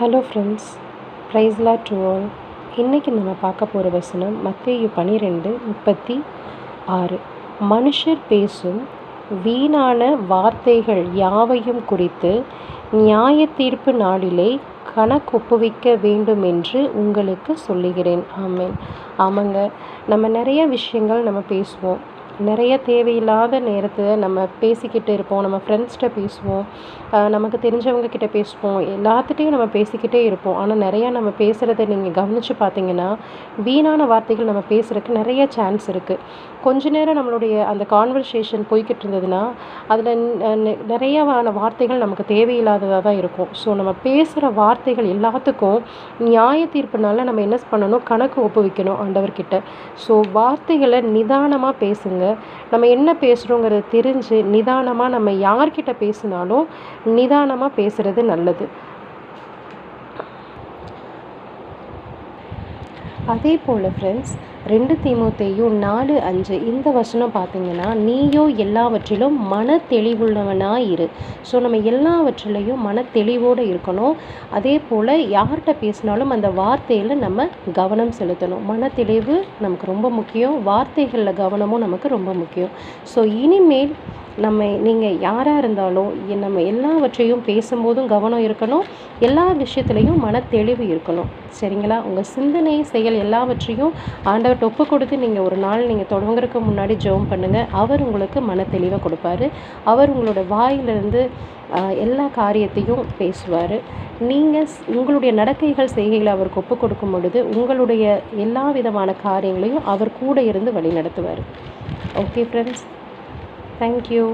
Hello friends ப்ரைஸ்லா to all இன்றைக்கி நம்ம பார்க்க போகிற வசனம் மத்தேயு பன்னிரெண்டு முப்பத்தி ஆறு. மனுஷர் பேசும் வீணான வார்த்தைகள் யாவையும் குறித்து நியாய தீர்ப்பு நாளிலே கணக்கொப்புவிக்க வேண்டும் என்று உங்களுக்கு சொல்லுகிறேன். ஆமேன். ஆமாங்க. நம்ம நிறைய விஷயங்கள் நம்ம பேசுவோம். நிறைய தேவையில்லாத நேரத்தில் நம்ம பேசிக்கிட்டு இருப்போம். நம்ம ஃப்ரெண்ட்ஸ்கிட்ட பேசுவோம். நமக்கு தெரிஞ்சவங்கக்கிட்ட பேசுவோம். எல்லாத்துட்டையும் நம்ம பேசிக்கிட்டே இருப்போம். ஆனால் நிறையா நம்ம பேசுகிறத நீங்கள் கவனித்து பார்த்தீங்கன்னா வீணான வார்த்தைகள் நம்ம பேசுகிறதுக்கு நிறைய சான்ஸ் இருக்குது கொஞ்ச நேரம் நம்மளுடைய அந்த கான்வர்சேஷன் போய்கிட்டு இருந்ததுன்னா அதில் நிறையவான வார்த்தைகள் நமக்கு தேவையில்லாததாக தான் இருக்கும். ஸோ நம்ம பேசுகிற வார்த்தைகள் எல்லாத்துக்கும் நியாய தீர்ப்புனால நம்ம என்ன பண்ணணும்? கணக்கு ஒப்புவிக்கணும் ஆண்டவர்கிட்ட. ஸோ வார்த்தைகளை நிதானமாக பேசுங்க. நம்ம என்ன பேசுகிறோங்கிறத தெரிஞ்சு நிதானமாக நம்ம யார்கிட்ட பேசினாலும் நிதானமாக பேசுகிறது நல்லது. அதே போல் ஃப்ரெண்ட்ஸ் ரெண்டு தீமோத்தேயும் நாலு அஞ்சு. இந்த வசனம் பார்த்தீங்கன்னா நீயோ எல்லாவற்றிலும் மன தெளிவுள்ளவனாக இரு ஸோ நம்ம எல்லாவற்றிலையும் மன தெளிவோடு இருக்கணும். அதே போல் யார்கிட்ட பேசினாலும் அந்த வார்த்தையில் நம்ம கவனம் செலுத்தணும். மன தெளிவு நமக்கு ரொம்ப முக்கியம். வார்த்தைகளில் கவனமும் நமக்கு ரொம்ப முக்கியம். ஸோ இனிமேல் நம்ம நீங்கள் யாராக இருந்தாலும் நம்ம எல்லாவற்றையும் பேசும்போதும் கவனம் இருக்கணும். எல்லா விஷயத்துலையும் மன தெளிவு இருக்கணும். சரிங்களா? உங்கள் சிந்தனை செயல் எல்லாவற்றையும் ஆண்டவர்கிட்ட ஒப்பு கொடுத்து நீங்கள் ஒரு நாள் நீங்கள் தொடங்குறதுக்கு முன்னாடி ஜெபம் பண்ணுங்கள் அவர் உங்களுக்கு மன தெளிவை கொடுப்பாரு. அவர் உங்களோட வாயிலிருந்து எல்லா காரியத்தையும் பேசுவார். நீங்கள் உங்களுடைய நடக்கைகள் செய்கைகளை அவருக்கு ஒப்பு கொடுக்கும் பொழுது உங்களுடைய எல்லா விதமான காரியங்களையும் அவர் கூட இருந்து வழி நடத்துவார் ஓகே ஃப்ரெண்ட்ஸ் থ্যাংক ইউ